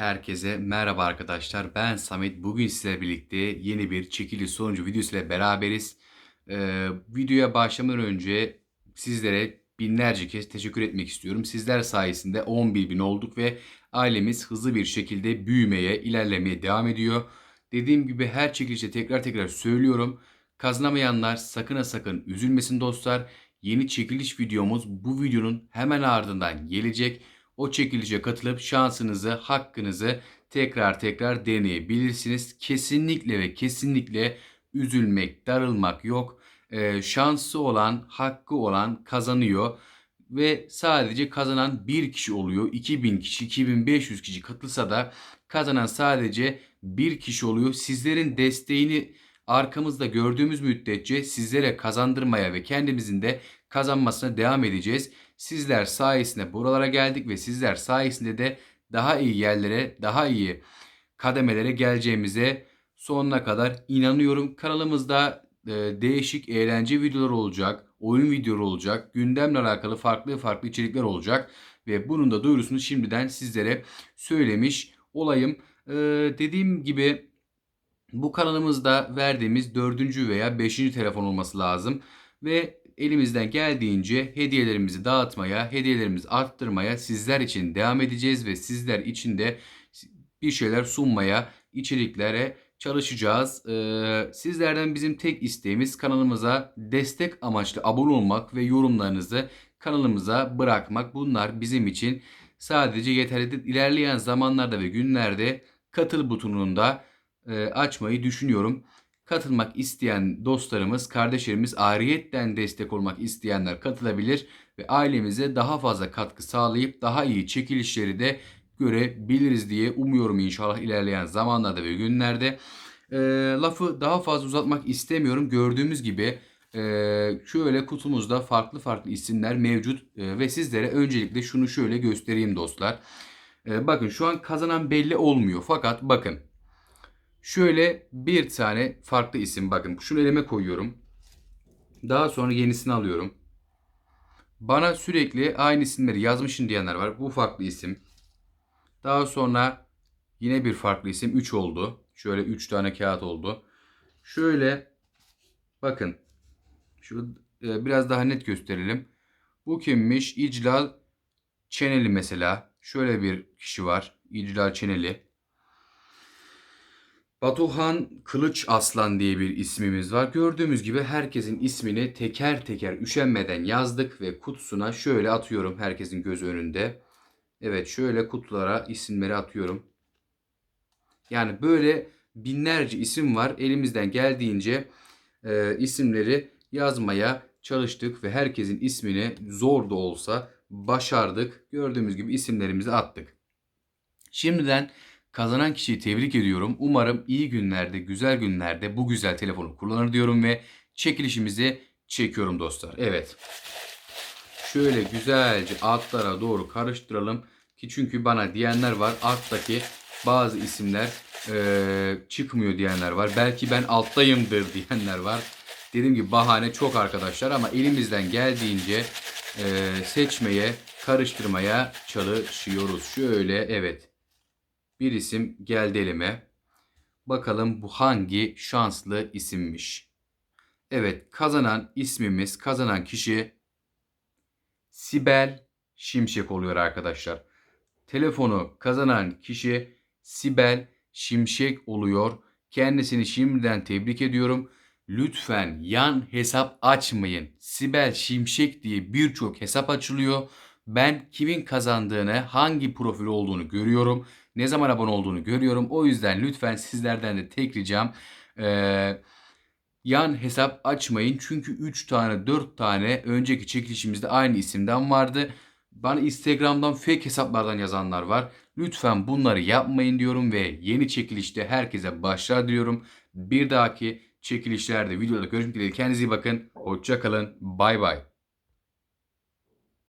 Herkese merhaba arkadaşlar. Ben Samet. Bugün sizlerle birlikte yeni bir çekiliş sonucu videosu ile beraberiz. Ee, videoya başlamadan önce sizlere binlerce kez teşekkür etmek istiyorum. Sizler sayesinde 11 bin olduk ve ailemiz hızlı bir şekilde büyümeye, ilerlemeye devam ediyor. Dediğim gibi her çekilişte tekrar tekrar söylüyorum. Kazanamayanlar sakın ha sakın üzülmesin dostlar. Yeni çekiliş videomuz bu videonun hemen ardından gelecek. O çekilişe katılıp şansınızı, hakkınızı tekrar tekrar deneyebilirsiniz. Kesinlikle ve kesinlikle üzülmek, darılmak yok. Ee, şansı olan, hakkı olan kazanıyor. Ve sadece kazanan bir kişi oluyor. 2000 kişi, 2500 kişi katılsa da kazanan sadece bir kişi oluyor. Sizlerin desteğini arkamızda gördüğümüz müddetçe sizlere kazandırmaya ve kendimizin de kazanmasına devam edeceğiz. Sizler sayesinde buralara geldik ve sizler sayesinde de daha iyi yerlere, daha iyi kademelere geleceğimize sonuna kadar inanıyorum. Kanalımızda e, değişik eğlence videoları olacak, oyun videoları olacak, gündemle alakalı farklı farklı içerikler olacak ve bunun da duyurusunu şimdiden sizlere söylemiş olayım. E, dediğim gibi bu kanalımızda verdiğimiz dördüncü veya beşinci telefon olması lazım ve elimizden geldiğince hediyelerimizi dağıtmaya, hediyelerimizi arttırmaya sizler için devam edeceğiz ve sizler için de bir şeyler sunmaya, içeriklere çalışacağız. Ee, sizlerden bizim tek isteğimiz kanalımıza destek amaçlı abone olmak ve yorumlarınızı kanalımıza bırakmak. Bunlar bizim için sadece yeterlidir. İlerleyen zamanlarda ve günlerde katıl butonunda e, açmayı düşünüyorum. Katılmak isteyen dostlarımız, kardeşlerimiz, ayrıyetten destek olmak isteyenler katılabilir ve ailemize daha fazla katkı sağlayıp daha iyi çekilişleri de görebiliriz diye umuyorum inşallah ilerleyen zamanlarda ve günlerde. E, lafı daha fazla uzatmak istemiyorum. Gördüğümüz gibi e, şöyle kutumuzda farklı farklı isimler mevcut e, ve sizlere öncelikle şunu şöyle göstereyim dostlar. E, bakın şu an kazanan belli olmuyor fakat bakın Şöyle bir tane farklı isim bakın şunu elime koyuyorum. Daha sonra yenisini alıyorum. Bana sürekli aynı isimleri yazmışın diyenler var. Bu farklı isim. Daha sonra yine bir farklı isim 3 oldu. Şöyle 3 tane kağıt oldu. Şöyle bakın. Şu e, biraz daha net gösterelim. Bu kimmiş? İclal Çeneli mesela. Şöyle bir kişi var. İclal Çeneli. Batuhan Kılıç Aslan diye bir ismimiz var. Gördüğümüz gibi herkesin ismini teker teker üşenmeden yazdık ve kutusuna şöyle atıyorum herkesin gözü önünde. Evet şöyle kutulara isimleri atıyorum. Yani böyle binlerce isim var. Elimizden geldiğince e, isimleri yazmaya çalıştık ve herkesin ismini zor da olsa başardık. Gördüğümüz gibi isimlerimizi attık. Şimdiden Kazanan kişiyi tebrik ediyorum. Umarım iyi günlerde, güzel günlerde bu güzel telefonu kullanır diyorum ve çekilişimizi çekiyorum dostlar. Evet. Şöyle güzelce altlara doğru karıştıralım ki çünkü bana diyenler var. Alttaki bazı isimler e, çıkmıyor diyenler var. Belki ben alttayımdır diyenler var. Dediğim gibi bahane çok arkadaşlar ama elimizden geldiğince e, seçmeye, karıştırmaya çalışıyoruz. Şöyle evet bir isim geldi elime. Bakalım bu hangi şanslı isimmiş. Evet kazanan ismimiz kazanan kişi Sibel Şimşek oluyor arkadaşlar. Telefonu kazanan kişi Sibel Şimşek oluyor. Kendisini şimdiden tebrik ediyorum. Lütfen yan hesap açmayın. Sibel Şimşek diye birçok hesap açılıyor. Ben kimin kazandığını, hangi profil olduğunu görüyorum ne zaman abone olduğunu görüyorum. O yüzden lütfen sizlerden de tek ricam ee, yan hesap açmayın. Çünkü 3 tane 4 tane önceki çekilişimizde aynı isimden vardı. Bana Instagram'dan fake hesaplardan yazanlar var. Lütfen bunları yapmayın diyorum ve yeni çekilişte herkese başarılar diliyorum. Bir dahaki çekilişlerde videoda görüşmek dileğiyle kendinize iyi bakın. Hoşçakalın. Bay bay.